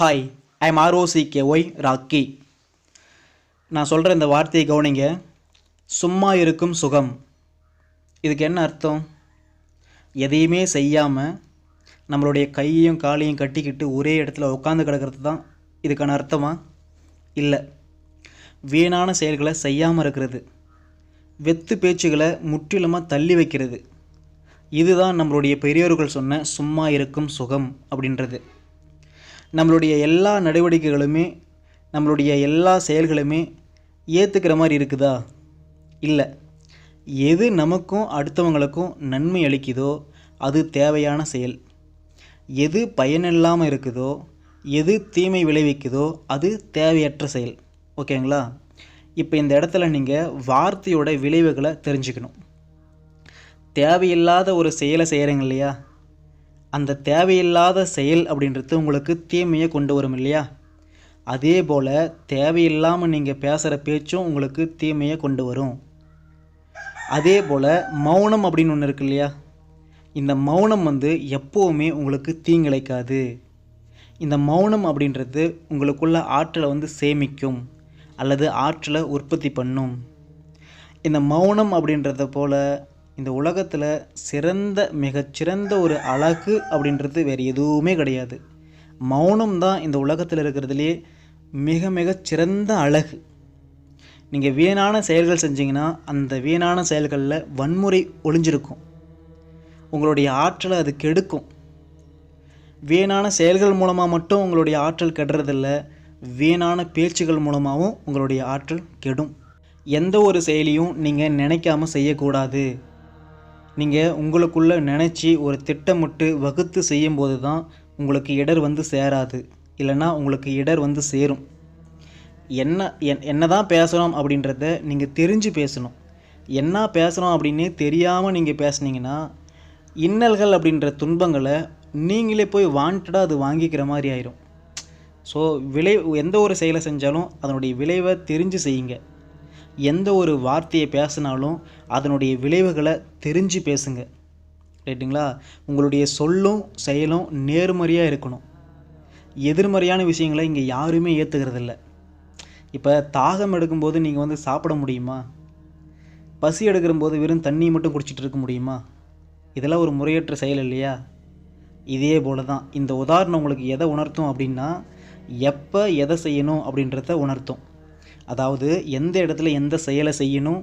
Hi I am R O C K Y Rocky நான் சொல்கிற இந்த வார்த்தையை கவனிங்க. சும்மா இருக்கும் சுகம். இதுக்கு என்ன அர்த்தம்? எதையுமே செய்யாமல் நம்மளுடைய கையையும் காலையும் கட்டிக்கிட்டு ஒரே இடத்துல உட்காந்து கிடக்கிறது தான் இதுக்கான அர்த்தமா? இல்லை. வீணான செயல்களை செய்யாமல் இருக்கிறது. வெத்து பேச்சுகளை முற்றிலுமாக தள்ளி வைக்கிறது. இதுதான் நம்மளுடைய பெரியோர்கள் சொன்ன சும்மா இருக்கும் சுகம் அப்படின்றது. நம்மளுடைய எல்லா நடவடிக்கைகளுமே நம்மளுடைய எல்லா செயல்களுமே ஏற்றுக்கிற மாதிரி இருக்குதா? இல்லை. எது நமக்கும் அடுத்தவங்களுக்கும் நன்மை அளிக்குதோ அது தேவையான செயல். எது பயனில்லாமல் இருக்குதோ எது தீமை விளைவிக்குதோ அது தேவையற்ற செயல். ஓகேங்களா? இப்போ இந்த இடத்துல நீங்கள் வார்த்தையோட விளைவுகளை தெரிஞ்சுக்கணும். தேவையில்லாத ஒரு செயலை செய்கிறீங்க இல்லையா? அந்த தேவையில்லாத செயல் அப்படின்றது உங்களுக்கு தீமையை கொண்டு வரும் இல்லையா? அதே போல் தேவையில்லாமல் நீங்கள் பேசுகிற பேச்சும் உங்களுக்கு தீமையை கொண்டு வரும். அதே போல் மௌனம் அப்படின்னு ஒன்று இருக்கு இல்லையா? இந்த மௌனம் வந்து எப்போவுமே உங்களுக்கு தீங்கிழைக்காது. இந்த மௌனம் அப்படின்றது உங்களுக்குள்ள ஆற்றலை வந்து சேமிக்கும் அல்லது ஆற்றலை உற்பத்தி பண்ணும். இந்த மௌனம் அப்படின்றத போல் இந்த உலகத்தில் சிறந்த மிகச்சிறந்த ஒரு அழகு அப்படின்றது வேறு எதுவுமே கிடையாது. மௌனம் தான் இந்த உலகத்தில் இருக்கிறதுலே மிக மிக சிறந்த அழகு. நீங்கள் வீணான செயல்கள் செஞ்சீங்கன்னா அந்த வீணான செயல்களில் வன்முறை ஒளிஞ்சிருக்கும். உங்களுடைய ஆற்றலை அது கெடுக்கும். வீணான செயல்கள் மூலமாக மட்டும் உங்களுடைய ஆற்றல் கெடுறதில்ல வீணான பேச்சுகள் மூலமாகவும் உங்களுடைய ஆற்றல் கெடும். எந்த ஒரு செயலியும் நீங்கள் நினைக்காமல் செய்யக்கூடாது. நீங்கள் உங்களுக்குள்ளே நினச்சி ஒரு திட்டமிட்டு வகுத்து செய்யும்போது தான் உங்களுக்கு இடர் வந்து சேராது. இல்லைன்னா உங்களுக்கு இடர் வந்து சேரும். என்ன என் என்ன தான் பேசுகிறோம் அப்படின்றத நீங்கள் தெரிஞ்சு பேசணும். என்ன பேசுகிறோம் அப்படின்னு தெரியாமல் நீங்கள் பேசுனீங்கன்னா இன்னல்கள் அப்படின்ற துன்பங்களை நீங்களே போய் வாண்டடாக அது வாங்கிக்கிற மாதிரி ஆயிரும். ஸோ விளை எந்த ஒரு செயலை செஞ்சாலும் அதனுடைய விளைவை தெரிஞ்சு செய்யுங்க. எந்த ஒரு வார்த்தையை பேசினாலும் அதனுடைய விளைவுகளை தெரிஞ்சு பேசுங்க. ரைட்டுங்களா உங்களுடைய சொல்லும் செயலும் நேர்மறையாக இருக்கணும். எதிர்மறையான விஷயங்களை இங்கே யாருமே ஏற்றுக்கிறதில்ல இப்போ தாகம் எடுக்கும்போது நீங்கள் வந்து சாப்பிட முடியுமா? பசி எடுக்கிறபோது வெறும் தண்ணி மட்டும் குடிச்சிட்டு இருக்க முடியுமா? இதெல்லாம் ஒரு முறையற்ற செயல் இல்லையா? இதே போல தான் இந்த உதாரணம் உங்களுக்கு எதை உணர்த்தும் அப்படின்னா எப்போ எதை செய்யணும் அப்படின்றத உணர்த்தும். அதாவது எந்த இடத்துல எந்த செயலை செய்யணும்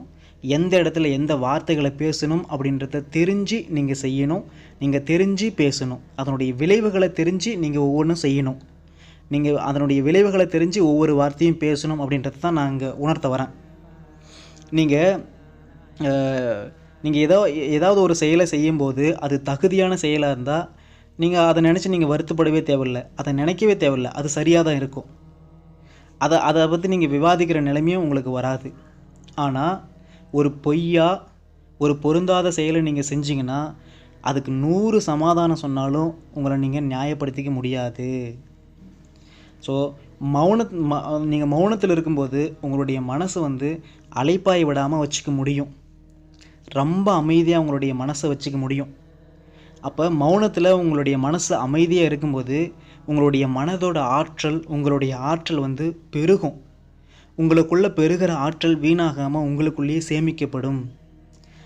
எந்த இடத்துல எந்த வார்த்தைகளை பேசணும் அப்படின்றத தெரிஞ்சு நீங்கள் செய்யணும் நீங்கள் தெரிஞ்சு பேசணும். அதனுடைய விளைவுகளை தெரிஞ்சு நீங்கள் ஒவ்வொன்றும் செய்யணும். நீங்கள் அதனுடைய விளைவுகளை தெரிஞ்சு ஒவ்வொரு வார்த்தையும் பேசணும் அப்படின்றத தான் நான் இங்கே உணர்த்த வரேன். நீங்கள் நீங்கள் ஏதோ ஏதாவது ஒரு செயலை செய்யும்போது அது தகுதியான செயலாக இருந்தால் நீங்கள் அதை நினச்சி நீங்கள் வருத்தப்படவே தேவையில்லை. அதை நினைக்கவே தேவையில்லை. அது சரியாக தான் இருக்கும். அதை அதை பற்றி நீங்கள் விவாதிக்கிற நிலைமையும் உங்களுக்கு வராது. ஆனால் ஒரு பொய்யா ஒரு பொருந்தாத செயலை நீங்கள் செஞ்சீங்கன்னா அதுக்கு நூறு சமாதானம் சொன்னாலும் உங்களை நீங்கள் நியாயப்படுத்திக்க முடியாது. ஸோ மௌன ம நீங்கள் மௌனத்தில் இருக்கும்போது உங்களுடைய மனசு வந்து அலைப்பாய் விடாமல் வச்சுக்க முடியும். ரொம்ப அமைதியாக உங்களுடைய மனசை வச்சுக்க முடியும். அப்போ மௌனத்தில் உங்களுடைய மனசு அமைதியாக இருக்கும்போது உங்களுடைய மனதோட ஆற்றல் உங்களுடைய ஆற்றல் வந்து பெருகும். உங்களுக்குள்ளே பெருகிற ஆற்றல் வீணாகாமல் உங்களுக்குள்ளேயே சேமிக்கப்படும்.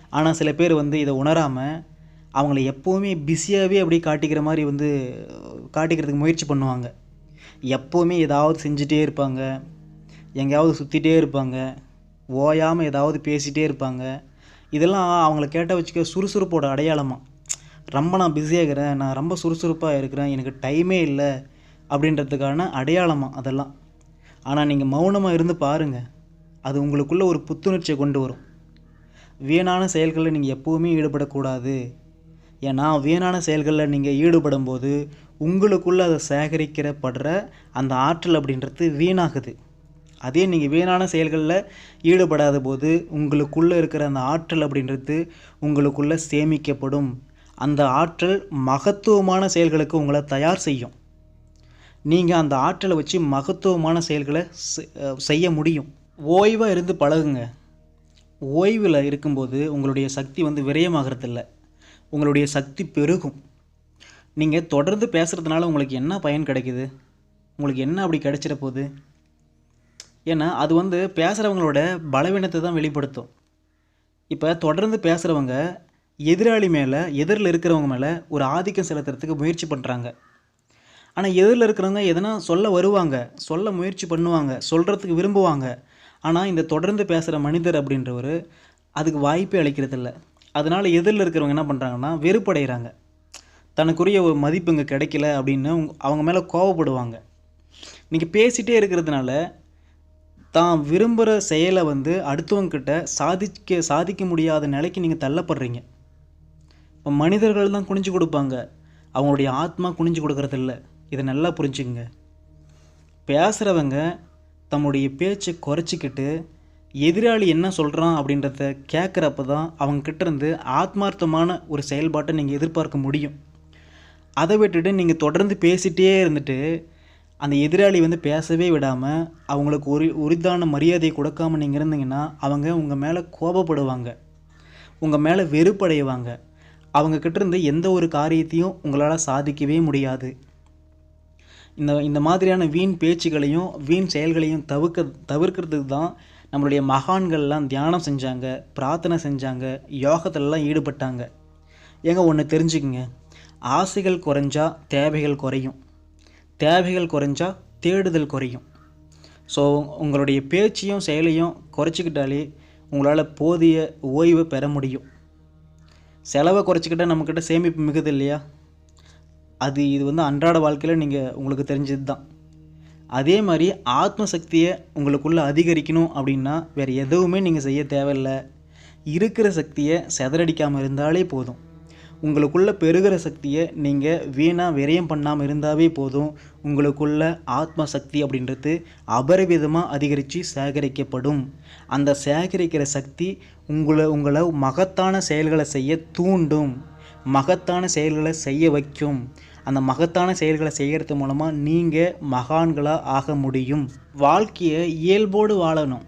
ஆனால் சில பேர் வந்து இதை உணராமல் அவங்கள எப்போவுமே பிஸியாகவே அப்படியே காட்டிக்கிற மாதிரி வந்து காட்டிக்கிறதுக்கு முயற்சி பண்ணுவாங்க. எப்போவுமே ஏதாவது செஞ்சிட்டே இருப்பாங்க. எங்கேயாவது சுற்றிட்டே இருப்பாங்க. ஓயாமல் ஏதாவது பேசிகிட்டே இருப்பாங்க. இதெல்லாம் அவங்கள கேட்டால் வச்சுக்க சுறுசுறுப்போட அடையாளமாக ரொம்ப நான் பிஸியாக இருக்கிறேன் நான் ரொம்ப சுறுசுறுப்பாக இருக்கிறேன் எனக்கு டைமே இல்லை அப்படின்றதுக்கான அடையாளமாக அதெல்லாம். ஆனால் நீங்கள் மௌனமாக இருந்து பாருங்கள் அது உங்களுக்குள்ளே ஒரு புத்துணர்ச்சியை கொண்டு வரும். வீணான செயல்களில் நீங்கள் எப்போவுமே ஈடுபடக்கூடாது. ஏன்னா வீணான செயல்களில் நீங்கள் ஈடுபடும் போது உங்களுக்குள்ளே அதை சேகரிக்கிறப்படுற அந்த ஆற்றல் அப்படின்றது வீணாகுது. அதே நீங்கள் வீணான செயல்களில் ஈடுபடாத போது உங்களுக்குள்ளே இருக்கிற அந்த ஆற்றல் அப்படின்றது உங்களுக்குள்ளே சேமிக்கப்படும். அந்த ஆற்றல் மகத்துவமான செயல்களுக்கு உங்களை தயார் செய்யும். நீங்கள் அந்த ஆற்றலை வச்சு மகத்துவமான செயல்களை செய்ய முடியும். ஓய்வாக இருந்து பழகுங்க. ஓய்வில் இருக்கும்போது உங்களுடைய சக்தி வந்து விரயமாகறதில்ல. உங்களுடைய சக்தி பெருகும். நீங்கள் தொடர்ந்து பேசுகிறதுனால உங்களுக்கு என்ன பயன் கிடைக்குது? உங்களுக்கு என்ன அப்படி கிடைச்சிட போகுது? ஏன்னா அது வந்து பேசுகிறவங்களோட பலவீனத்தை தான் வெளிப்படுத்தும். இப்போ தொடர்ந்து பேசுகிறவங்க எதிராளி மேலே எதிரில் இருக்கிறவங்க மேலே ஒரு ஆதிக்கம் செலுத்துறதுக்கு முயற்சி பண்ணுறாங்க ஆனால் எதிரில் இருக்கிறவங்க எதனா சொல்ல வருவாங்க சொல்ல முயற்சி பண்ணுவாங்க சொல்கிறதுக்கு விரும்புவாங்க. ஆனால் இந்த தொடர்ந்து பேசுகிற மனிதர் அப்படின்றவர் அதுக்கு வாய்ப்பே அளிக்கிறதில்ல. அதனால் எதிரில் இருக்கிறவங்க என்ன பண்ணுறாங்கன்னா வெறுப்படைகிறாங்க தனக்குரிய ஒரு மதிப்பு இங்கே கிடைக்கல அப்படின்னு அவங்க- அவங்க மேலே கோவப்படுவாங்க. நீங்கள் பேசிகிட்டே இருக்கிறதுனால தான் விரும்புகிற செயலை வந்து அடுத்தவங்கக்கிட்ட சாதிக்க சாதிக்க முடியாத நிலைக்கு நீங்கள் தள்ளப்படுறீங்க. இப்போ மனிதர்கள் தான் குனிஞ்சு கொடுப்பாங்க. அவங்களுடைய ஆத்மா குனிஞ்சு கொடுக்கறதில்ல. இதை நல்லா புரிஞ்சுங்க பேசுகிறவங்க தம்முடைய பேச்சை குறைச்சிக்கிட்டு எதிராளி என்ன சொல்கிறான் அப்படின்றத கேட்குறப்ப தான் அவங்கக்கிட்ட இருந்து ஆத்மார்த்தமான ஒரு செயல்பாட்டை நீங்கள் எதிர்பார்க்க முடியும். அதை விட்டுட்டு நீங்கள் தொடர்ந்து பேசிகிட்டே இருந்துட்டு அந்த எதிராளி வந்து பேசவே விடாமல் அவங்களுக்கு ஒரு உரித்தான மரியாதையை கொடுக்காம நீங்கள் இருந்தீங்கன்னா அவங்க உங்கள் மேலே கோபப்படுவாங்க. உங்கள் மேலே வெறுப்படைவாங்க. அவங்க இருந்து எந்த ஒரு காரியத்தையும் உங்களால் சாதிக்கவே முடியாது. இந்த இந்த மாதிரியான வீண் பேச்சுகளையும் வீண் செயல்களையும் தவிர்க்க தவிர்க்கிறதுக்கு தான் நம்மளுடைய மகான்கள்லாம் தியானம் செஞ்சாங்க பிரார்த்தனை செஞ்சாங்க யோகத்திலலாம் ஈடுபட்டாங்க. ஏங்க ஒன்று தெரிஞ்சுக்குங்க. ஆசைகள் குறைஞ்சா தேவைகள் குறையும். தேவைகள் குறைஞ்சா தேடுதல் குறையும். ஸோ உங்களுடைய பேச்சையும் செயலையும் குறைச்சிக்கிட்டாலே உங்களால் போதிய ஓய்வை பெற முடியும். செலவை குறைச்சிக்கிட்டா நம்மக்கிட்ட சேமிப்பு மிகுது இல்லையா? அது இது வந்து அன்றாட வாழ்க்கையில் நீங்கள் உங்களுக்கு தெரிஞ்சது தான் அதே மாதிரி ஆத்ம சக்தியை உங்களுக்குள்ளே அதிகரிக்கணும் அப்படின்னா வேறு எதுவுமே நீங்கள் செய்ய தேவையில்லை. இருக்கிற சக்தியை செதறடிக்காமல் இருந்தாலே போதும். உங்களுக்குள்ளே பெருகிற சக்தியை நீங்கள் வீணாக விரயம் பண்ணாமல் இருந்தாவே போதும். உங்களுக்குள்ள ஆத்ம சக்தி அப்படின்றது அபரிவிதமாக அதிகரித்து சேகரிக்கப்படும். அந்த சேகரிக்கிற சக்தி உங்களை உங்களை மகத்தான செயல்களை செய்ய தூண்டும். மகத்தான செயல்களை செய்ய வைக்கும். அந்த மகத்தான செயல்களை செய்கிறது மூலமாக நீங்கள் மகான்களாக ஆக முடியும். வாழ்க்கையை இயல்போடு வாழணும்.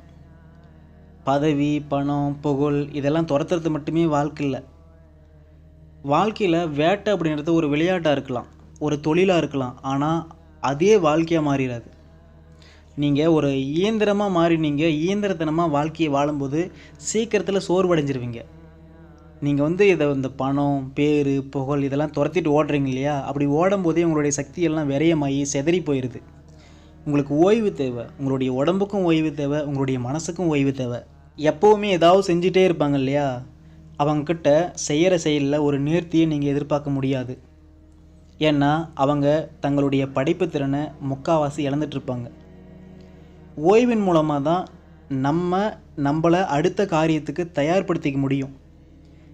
பதவி பணம் புகழ் இதெல்லாம் துரத்துறது மட்டுமே வாழ்க்கை இல்லை வாழ்க்கையில் வேட்டை அப்படின்றது ஒரு விளையாட்டாக இருக்கலாம் ஒரு தொழிலாக இருக்கலாம் ஆனால் அதே வாழ்க்கையாக மாறிடாது நீங்கள் ஒரு இயந்திரமாக மாறி நீங்கள் இயந்திரத்தனமாக வாழ்க்கையை வாழும்போது சீக்கிரத்தில் சோர்வடைஞ்சிருவீங்க. நீங்கள் வந்து இதை இந்த பணம் பேர் புகழ் இதெல்லாம் துரத்திட்டு ஓடுறீங்க இல்லையா? அப்படி ஓடும்போதே உங்களுடைய சக்தியெல்லாம் விரயமாகி செதறி போயிடுது உங்களுக்கு ஓய்வு தேவை உங்களுடைய உடம்புக்கும் ஓய்வு தேவை உங்களுடைய மனசுக்கும் ஓய்வு தேவை. எப்போவுமே ஏதாவது செஞ்சுட்டே இருப்பாங்க இல்லையா? அவங்கக்கிட்ட செய்கிற செயலில் ஒரு நேர்த்தியை நீங்கள் எதிர்பார்க்க முடியாது. ஏன்னா அவங்க தங்களுடைய படைப்பு திறனை முக்காவாசி இழந்துட்டுருப்பாங்க ஓய்வின் மூலமாக தான் நம்ம நம்மளை அடுத்த காரியத்துக்கு தயார்படுத்திக்க முடியும்.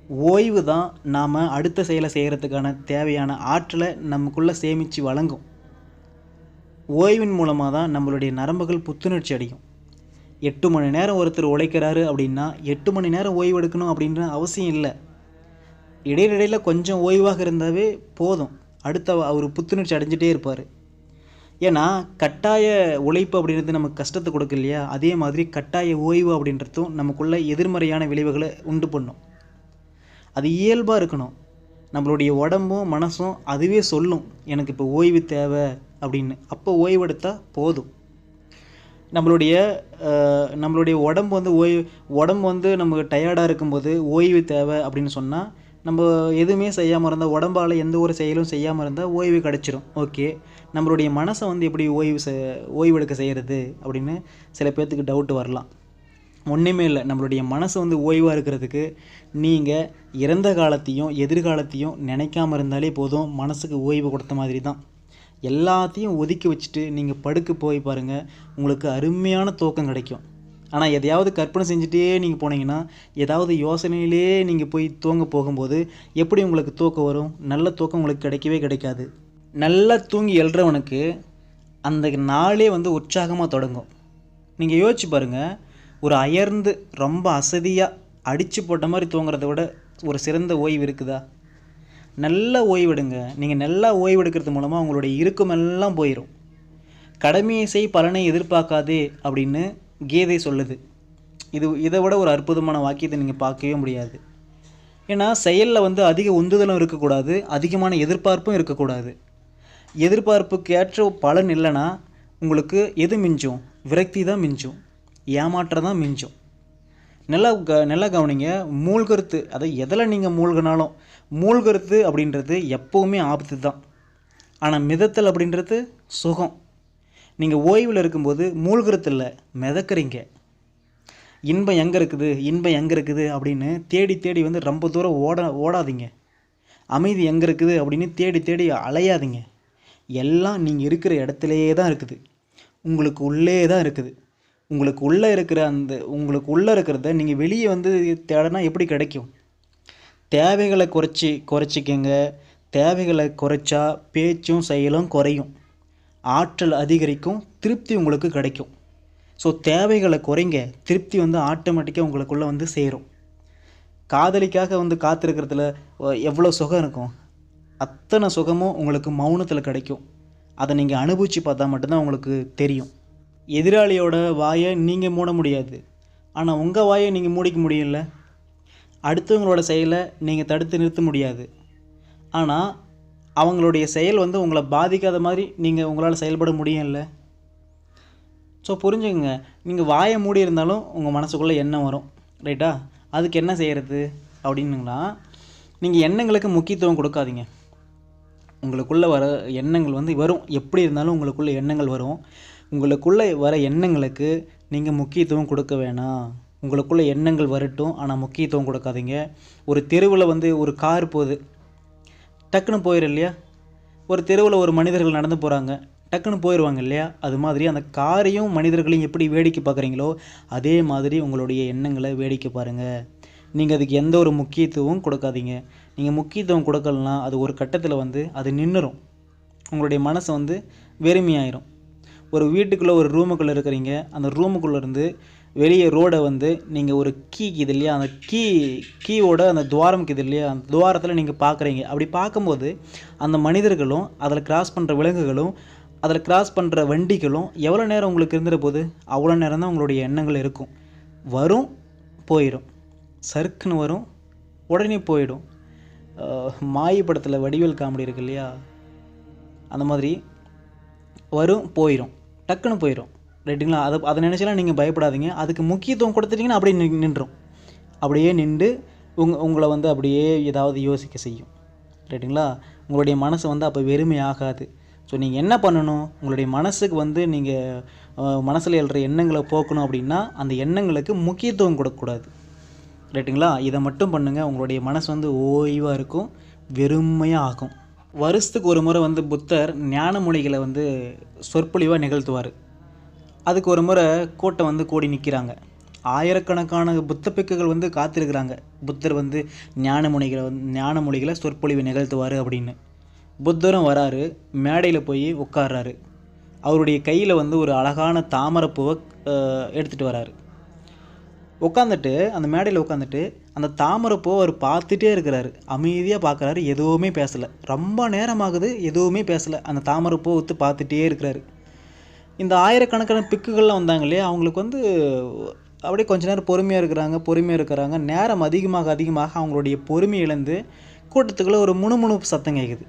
ஓய்வு தான் நாம் அடுத்த செயலை செய்கிறதுக்கான தேவையான ஆற்றலை நமக்குள்ளே சேமித்து வழங்கும். ஓய்வின் மூலமாக தான் நம்மளுடைய நரம்புகள் புத்துணர்ச்சி அடையும். எட்டு மணி நேரம் ஒருத்தர் உழைக்கிறாரு அப்படின்னா எட்டு மணி நேரம் ஓய்வு எடுக்கணும் அப்படின்ற அவசியம் இல்லை. இடையிடையில் கொஞ்சம் ஓய்வாக இருந்தாவே போதும். அடுத்த அவர் புத்துணர்ச்சி அடைஞ்சிட்டே இருப்பார். ஏன்னா கட்டாய உழைப்பு அப்படின்றது நமக்கு கஷ்டத்தை கொடுக்கு இல்லையா? அதே மாதிரி கட்டாய ஓய்வு அப்படின்றதும் நமக்குள்ள எதிர்மறையான விளைவுகளை உண்டு பண்ணும். அது இயல்பாக இருக்கணும். நம்மளுடைய உடம்பும் மனசும் அதுவே சொல்லும். எனக்கு இப்போ ஓய்வு தேவை அப்படின்னு. அப்போ ஓய்வெடுத்தால் போதும். நம்மளுடைய நம்மளுடைய உடம்பு வந்து ஓய்வு உடம்பு வந்து நமக்கு டயர்டாக இருக்கும்போது ஓய்வு தேவை அப்படின்னு சொன்னால் நம்ம எதுவுமே செய்யாமல் இருந்தால் உடம்பால் எந்த ஒரு செயலும் செய்யாமல் இருந்தால் ஓய்வு கிடச்சிரும். ஓகே. நம்மளுடைய மனசை வந்து எப்படி ஓய்வு செ ஓய்வெடுக்க செய்கிறது அப்படின்னு சில பேர்த்துக்கு டவுட் வரலாம். ஒன்றுமே இல்லை. நம்மளுடைய மனசு வந்து ஓய்வாக இருக்கிறதுக்கு நீங்கள் இறந்த காலத்தையும் எதிர்காலத்தையும் நினைக்காம இருந்தாலே போதும். மனசுக்கு ஓய்வு கொடுத்த மாதிரி தான். எல்லாத்தையும் ஒதுக்கி வச்சுட்டு நீங்கள் படுக்க போய் பாருங்கள் உங்களுக்கு அருமையான தூக்கம் கிடைக்கும். ஆனால் எதையாவது கற்பனை செஞ்சுட்டே நீங்கள் போனீங்கன்னா ஏதாவது யோசனையிலே நீங்கள் போய் தூங்க போகும்போது எப்படி உங்களுக்கு தூக்கம் வரும்? நல்ல தூக்கம் உங்களுக்கு கிடைக்கவே கிடைக்காது. நல்லா தூங்கி எழுறவனுக்கு அந்த நாளே வந்து உற்சாகமாக தொடங்கும். நீங்கள் யோசிச்சு பாருங்கள் ஒரு அயர்ந்து ரொம்ப அசதியாக அடித்து போட்ட மாதிரி தூங்குறத விட ஒரு சிறந்த ஓய்வு இருக்குதா? நல்லா ஓய்வெடுங்க. நீங்கள் நல்லா ஓய்வெடுக்கிறது மூலமாக உங்களுடைய இறுக்கமெல்லாம் போயிடும் கடமையை செய் பலனை எதிர்பார்க்காதே அப்படின்னு கீதை சொல்லுது. இது இதை விட ஒரு அற்புதமான வாக்கியத்தை நீங்கள் பார்க்கவே முடியாது. ஏன்னா செயலில் வந்து அதிக உந்துதலும் இருக்கக்கூடாது அதிகமான எதிர்பார்ப்பும் இருக்கக்கூடாது. எதிர்பார்ப்புக்கு ஏற்ற பலன் இல்லைன்னா உங்களுக்கு எது மிஞ்சும்? விரக்தி தான் மிஞ்சும். ஏமாற்றம் தான் மிஞ்சும். நல்லா க நல்லா கவனிங்க. மூழ்கருத்து அதை எதில் நீங்கள் மூழ்கினாலும் மூழ்கிறது அப்படின்றது எப்போவுமே ஆபத்து தான். ஆனால் மிதத்தல் அப்படின்றது சுகம். நீங்கள் ஓய்வில் இருக்கும்போது மூழ்கிறதில்ல மிதக்கிறீங்க. இன்பம் எங்கே இருக்குது இன்பம் எங்கே இருக்குது அப்படின்னு தேடி தேடி வந்து ரொம்ப தூரம் ஓட ஓடாதீங்க. அமைதி எங்கே இருக்குது அப்படின்னு தேடி தேடி அலையாதீங்க. எல்லாம் நீங்கள் இருக்கிற இடத்துலையே தான் இருக்குது. உங்களுக்கு உள்ளே தான் இருக்குது. உங்களுக்கு உள்ளே இருக்கிற அந்த உங்களுக்கு உள்ளே இருக்கிறத நீங்கள் வெளியே வந்து தேடனா எப்படி கிடைக்கும்? தேவைகளை குறைச்சி குறைச்சிக்கங்க. தேவைகளை குறைச்சா பேச்சும் செயலும் குறையும். ஆற்றல் அதிகரிக்கும் திருப்தி உங்களுக்கு கிடைக்கும். ஸோ தேவைகளை குறைங்க. திருப்தி வந்து ஆட்டோமேட்டிக்காக உங்களுக்குள்ளே வந்து சேரும். காதலிக்காக வந்து காத்திருக்கிறதுல எவ்வளோ சுகம் இருக்கும்? அத்தனை சுகமும் உங்களுக்கு மௌனத்தில் கிடைக்கும். அதை நீங்கள் அனுபவித்து பார்த்தா மட்டும்தான் உங்களுக்கு தெரியும். எதிராளியோட வாயை நீங்கள் மூட முடியாது. ஆனால் உங்கள் வாயை நீங்கள் மூடிக்க முடியல அடுத்தவங்களோட செயலை நீங்கள் தடுத்து நிறுத்த முடியாது. ஆனால் அவங்களுடைய செயல் வந்து உங்களை பாதிக்காத மாதிரி நீங்கள் உங்களால் செயல்பட முடியும்ல? ஸோ புரிஞ்சுக்கங்க. நீங்கள் வாயை மூடி இருந்தாலும் உங்கள் மனசுக்குள்ளே எண்ணம் வரும். ரைட்டா அதுக்கு என்ன செய்கிறது அப்படின்னுங்களா? நீங்கள் எண்ணங்களுக்கு முக்கியத்துவம் கொடுக்காதீங்க. உங்களுக்குள்ளே வர எண்ணங்கள் வந்து வரும். எப்படி இருந்தாலும் உங்களுக்குள்ளே எண்ணங்கள் வரும். உங்களுக்குள்ளே வர எண்ணங்களுக்கு நீங்கள் முக்கியத்துவம் கொடுக்க வேணாம். உங்களுக்குள்ளே எண்ணங்கள் வரட்டும். ஆனால் முக்கியத்துவம் கொடுக்காதீங்க. ஒரு தெருவில் வந்து ஒரு கார் போகுது டக்குன்னு போயிடும் இல்லையா? ஒரு தெருவில் ஒரு மனிதர்கள் நடந்து போகிறாங்க டக்குன்னு போயிடுவாங்க இல்லையா? அது மாதிரி அந்த காரையும் மனிதர்களையும் எப்படி வேடிக்கை பார்க்குறீங்களோ அதே மாதிரி உங்களுடைய எண்ணங்களை வேடிக்கை பாருங்கள் நீங்கள் அதுக்கு எந்த ஒரு முக்கியத்துவம் கொடுக்காதீங்க. நீங்கள் முக்கியத்துவம் கொடுக்கலனா அது ஒரு கட்டத்தில் வந்து அது நின்றுரும் உங்களுடைய மனசு வந்து வெறுமையாயிரும். ஒரு வீட்டுக்குள்ளே ஒரு ரூமுக்குள்ளே இருக்கிறீங்க. அந்த ரூமுக்குள்ளேருந்து வெளியே ரோடை வந்து நீங்கள் ஒரு கீக்கு இது இல்லையா அந்த கீ கீயோட அந்த துவாரம்க்கு இது இல்லையா அந்த துவாரத்தில் நீங்கள் பார்க்குறீங்க அப்படி பார்க்கும்போது அந்த மனிதர்களும் அதில் கிராஸ் பண்ணுற விலங்குகளும் அதில் கிராஸ் பண்ணுற வண்டிகளும் எவ்வளோ நேரம் உங்களுக்கு இருந்துட போது? அவ்வளோ நேரம் தான் உங்களுடைய எண்ணங்கள் இருக்கும். வரும் போயிடும் சறுக்குன்னு வரும் உடனே போயிடும். மாயி படத்தில் வடிவேல் காமெடி இருக்கு இல்லையா? அந்த மாதிரி வரும் போயிடும் டக்குன்னு போயிடும் ரைட்டுங்களா? அதை அதை நினச்சலாம் நீங்கள் பயப்படாதீங்க. அதுக்கு முக்கியத்துவம் கொடுத்துட்டிங்கன்னா அப்படியே நின் நின்றும் அப்படியே நின்று உங் உங்களை வந்து அப்படியே ஏதாவது யோசிக்க செய்யும். ரைட்டுங்களா? உங்களுடைய மனசு வந்து அப்போ வெறுமை ஆகாது. ஸோ நீங்கள் என்ன பண்ணணும்? உங்களுடைய மனசுக்கு வந்து நீங்கள் மனசில் எழுற எண்ணங்களை போக்கணும் அப்படின்னா அந்த எண்ணங்களுக்கு முக்கியத்துவம் கொடுக்கக்கூடாது. ரைட்டுங்களா? இதை மட்டும் பண்ணுங்கள் உங்களுடைய மனசு வந்து ஓய்வாக இருக்கும் வெறுமையாக ஆகும். வருஷத்துக்கு ஒரு முறை வந்து புத்தர் ஞான மொழிகளை வந்து சொற்பொழிவாக நிகழ்த்துவார். அதுக்கு ஒரு முறை கூட்டம் வந்து கூடி நிற்கிறாங்க ஆயிரக்கணக்கான புத்த பிக்குகள் வந்து காத்திருக்கிறாங்க. புத்தர் வந்து ஞானமுனிகளை வந்து ஞானமொழிகளை சொற்பொழிவு நிகழ்த்துவார் அப்படின்னு. புத்தரும் வராரு மேடையில் போய் உட்கார்றாரு. அவருடைய கையில் வந்து ஒரு அழகான தாமரைப்பூவை எடுத்துகிட்டு வராரு. உட்காந்துட்டு அந்த மேடையில் உட்காந்துட்டு அந்த தாமரைப்பூவை அவர் பார்த்துட்டே இருக்கிறாரு. அமைதியாக பார்க்குறாரு எதுவுமே பேசலை. ரொம்ப நேரமாகுது எதுவுமே பேசலை. அந்த தாமரைப்பூ ஊற்று பார்த்துட்டே இருக்கிறாரு. இந்த ஆயிரக்கணக்கான பிக்குகள்லாம் வந்தாங்க இல்லையா? அவங்களுக்கு வந்து அப்படியே கொஞ்ச நேரம் பொறுமையாக இருக்கிறாங்க பொறுமையாக இருக்கிறாங்க. நேரம் அதிகமாக அதிகமாக அவங்களுடைய பொறுமை இழந்து கூட்டத்துக்குள்ளே ஒரு முணுமுணுப்பு சத்தம் கேட்குது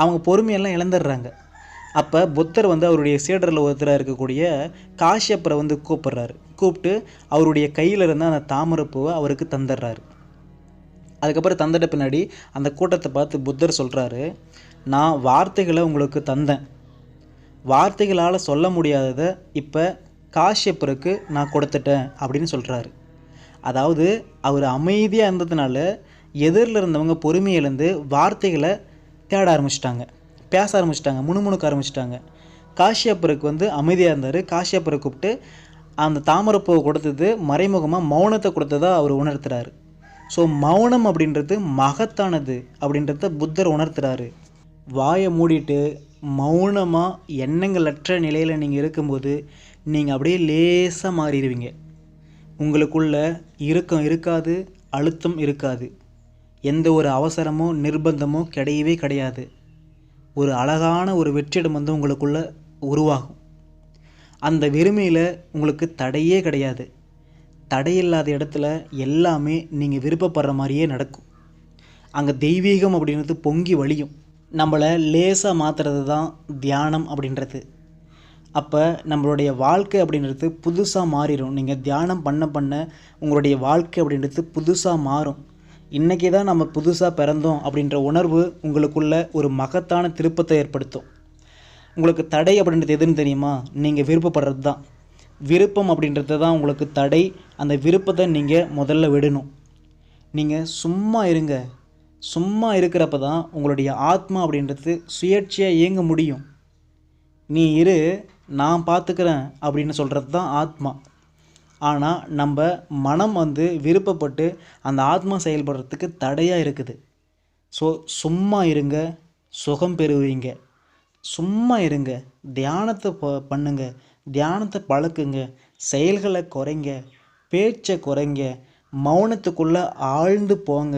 அவங்க பொறுமையெல்லாம் இழந்துடுறாங்க. அப்போ புத்தர் வந்து அவருடைய சீடரில் ஒருத்தராக இருக்கக்கூடிய காஷ்யப்பரை வந்து கூப்பிட்றாரு. கூப்பிட்டு அவருடைய கையில் இருந்த அந்த தாமரைப்பூவை அவருக்கு தந்துடுறாரு. அதுக்கப்புறம் தந்துட்ட பின்னாடி அந்த கூட்டத்தை பார்த்து புத்தர் சொல்கிறாரு நான் வார்த்தைகளை உங்களுக்கு தந்தேன். வார்த்தைகளால் சொல்ல முடியாததை இப்போ காஷ்யப்பருக்கு நான் கொடுத்துட்டேன் அப்படின்னு சொல்கிறாரு அதாவது அவர் அமைதியாக இருந்ததுனால எதிரில் இருந்தவங்க பொறுமையிலேருந்து வார்த்தைகளை தேட ஆரம்பிச்சிட்டாங்க. பேச ஆரம்பிச்சிட்டாங்க முணுமுணுக்க ஆரம்பிச்சிட்டாங்க. காஷ்யப்பருக்கு வந்து அமைதியாக இருந்தார். காஷ்யப்பரை கூப்பிட்டு அந்த தாமரப்பூவை கொடுத்தது மறைமுகமாக மௌனத்தை கொடுத்ததாக அவர் உணர்த்துறாரு. ஸோ மௌனம் அப்படின்றது மகத்தானது அப்படின்றத புத்தர் உணர்த்துறாரு. வாயை மூடிட்டு மௌனமாக எண்ணங்களற்ற நிலையில் நீங்கள் இருக்கும்போது நீங்கள் அப்படியே லேசாக மாறிடுவீங்க. உங்களுக்குள்ள இறுக்கம் இருக்காது அழுத்தம் இருக்காது. எந்த ஒரு அவசரமோ நிர்பந்தமோ கிடையவே கிடையாது. ஒரு அழகான ஒரு வெற்றிடம் வந்து உங்களுக்குள்ள உருவாகும். அந்த வெறுமையில் உங்களுக்கு தடையே கிடையாது. தடையில்லாத இடத்துல எல்லாமே நீங்கள் விருப்பப்படுற மாதிரியே நடக்கும். அங்கே தெய்வீகம் அப்படின்றது பொங்கி வழியும். நம்மளை லேசாக மாற்றுறது தான் தியானம் அப்படின்றது. அப்போ நம்மளுடைய வாழ்க்கை அப்படின்றது புதுசாக மாறிடும் நீங்கள் தியானம் பண்ண பண்ண உங்களுடைய வாழ்க்கை அப்படின்றது புதுசாக மாறும். இன்றைக்கி தான் நம்ம புதுசாக பிறந்தோம் அப்படின்ற உணர்வு உங்களுக்குள்ள ஒரு மகத்தான திருப்பத்தை ஏற்படுத்தும். உங்களுக்கு தடை அப்படின்றது எதுன்னு தெரியுமா? நீங்கள் விருப்பப்படுறது தான் விருப்பம் அப்படின்றது தான் உங்களுக்கு தடை. அந்த விருப்பத்தை நீங்கள் முதல்ல விடணும். நீங்கள் சும்மா இருங்க. சும்மா இருக்கிறப்ப தான் உங்களுடைய ஆத்மா அப்படின்றது சுயேட்சையாக இயங்க முடியும். நீ இரு நான் பார்த்துக்கிறேன் அப்படின்னு சொல்கிறது தான் ஆத்மா. ஆனால் நம்ம மனம் வந்து விருப்பப்பட்டு அந்த ஆத்மா செயல்படுறதுக்கு தடையாக இருக்குது. ஸோ சும்மா இருங்க சுகம் பெறுவீங்க. சும்மா இருங்க தியானத்தை ப பண்ணுங்க தியானத்தை பழக்குங்க செயல்களை குறைங்க பேச்சை குறைங்க மௌனத்துக்குள்ளே ஆழ்ந்து போங்க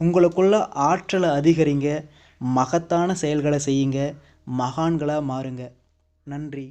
உங்களுக்குள்ள ஆற்றலை அதிகரிங்க மகத்தான செயல்களை செய்யுங்க மகான்களாக மாறுங்க. நன்றி.